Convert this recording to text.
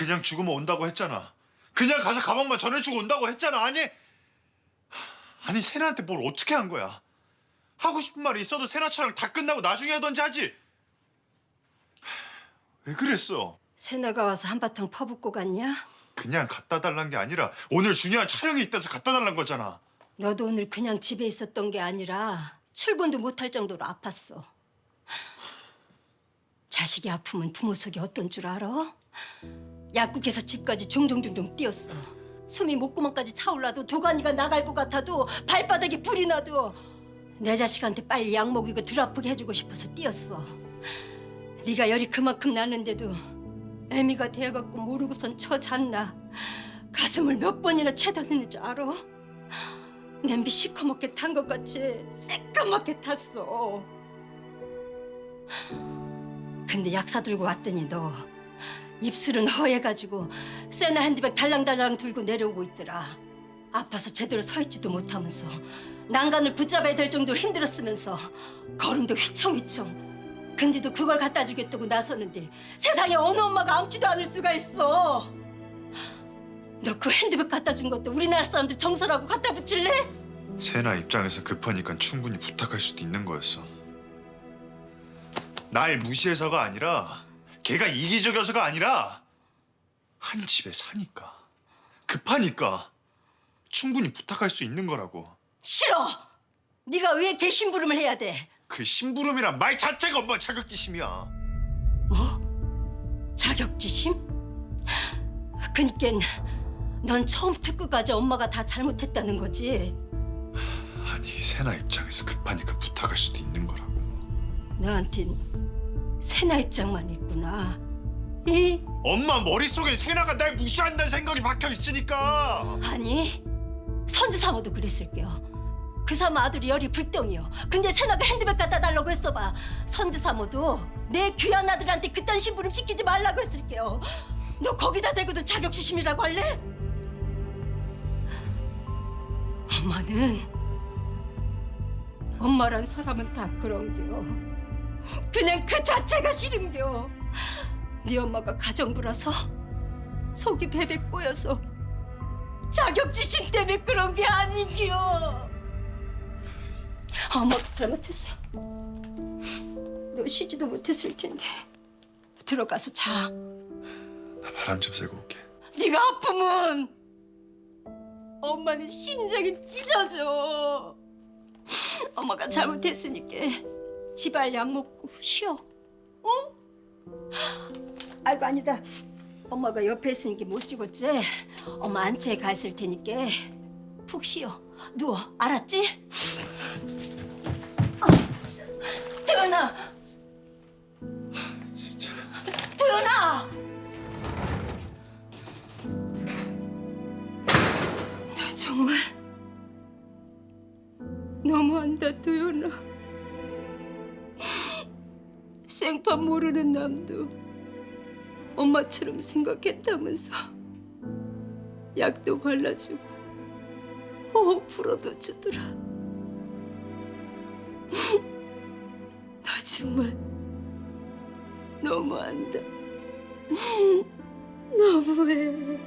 그냥 죽으면 온다고 했잖아. 그냥 가서 가방만 전해주고 온다고 했잖아. 아니, 아니 세나한테 뭘 어떻게 한 거야? 하고 싶은 말이 있어도 세나 처럼 다 끝나고 나중에 하던지 하지. 왜 그랬어? 세나가 와서 한바탕 퍼붓고 갔냐? 그냥 갖다 달란 게 아니라 오늘 중요한 촬영이 있다서 갖다 달란 거잖아. 너도 오늘 그냥 집에 있었던 게 아니라 출근도 못할 정도로 아팠어. 자식이 아프면 부모 속이 어떤 줄 알아? 약국에서 집까지 종종종종 뛰었어. 숨이 목구멍까지 차올라도 도가니가 나갈 것 같아도 발바닥에 불이 나도 내 자식한테 빨리 약 먹이고 덜 아프게 해주고 싶어서 뛰었어. 네가 열이 그만큼 나는데도 애미가 되어갖고 모르고선 처 잤나 가슴을 몇 번이나 채다했는지 알아? 냄비 시커멓게 탄 것 같이 새까맣게 탔어. 근데 약사 들고 왔더니 너 입술은 허해가지고 세나 핸드백 달랑달랑 들고 내려오고 있더라. 아파서 제대로 서 있지도 못하면서 난간을 붙잡아야 될 정도로 힘들었으면서 걸음도 휘청휘청. 근데도 그걸 갖다 주겠다고 나서는데 세상에 어느 엄마가 아무지도 않을 수가 있어. 너 그 핸드백 갖다 준 것도 우리나라 사람들 정서라고 갖다 붙일래? 세나 입장에서 급하니까 충분히 부탁할 수도 있는 거였어. 날 무시해서가 아니라 걔가 이기적이어서가 아니라 한 집에 사니까 급하니까 충분히 부탁할 수 있는 거라고. 싫어. 네가 왜 개심부름을 해야 돼? 그 심부름이란 말 자체가 엄마 자격지심이야. 뭐? 자격지심? 그니깐 넌 처음부터 끝까지 엄마가 다 잘못했다는 거지. 아니 세나 입장에서 급하니까 부탁할 수도 있는 거라고. 너한텐 세나 입장만 있구나. 이 엄마 머릿속에 세나가 날 무시한다는 생각이 박혀 있으니까. 아니 선주 사모도 그랬을게요. 그 사모 아들이 열이 불덩이요. 근데 세나가 핸드백 갖다 달라고 했어봐. 선주 사모도 내 귀한 아들한테 그딴 심부름 시키지 말라고 했을게요. 너 거기다 대고도 자격지심이라고 할래? 엄마는 엄마란 사람은 다 그런겨. 그냥 그 자체가 싫은겨. 네 엄마가 가정부라서 속이 베베 꼬여서 자격지심 때문에 그런 게 아닌겨. 엄마 잘못했어. 너 쉬지도 못했을 텐데 들어가서 자. 나 바람 좀 쐬고 올게. 네가 아프면 엄마는 심장이 찢어져. 엄마가 잘못했으니까 지발 약 먹고 쉬어. 어? 아이고 아니다. 엄마가 옆에 있으니까 못 찍었지. 엄마 안채에 가 있을 테니까 푹 쉬어. 누워. 알았지? 아, 태연아. 진짜. 도연아! 너 정말 너무한다, 도연아. 생판 모르는 남도 엄마처럼 생각했다면서 약도 발라주고 호흡 풀어도 주더라. 너 정말 너무한다. 너무해.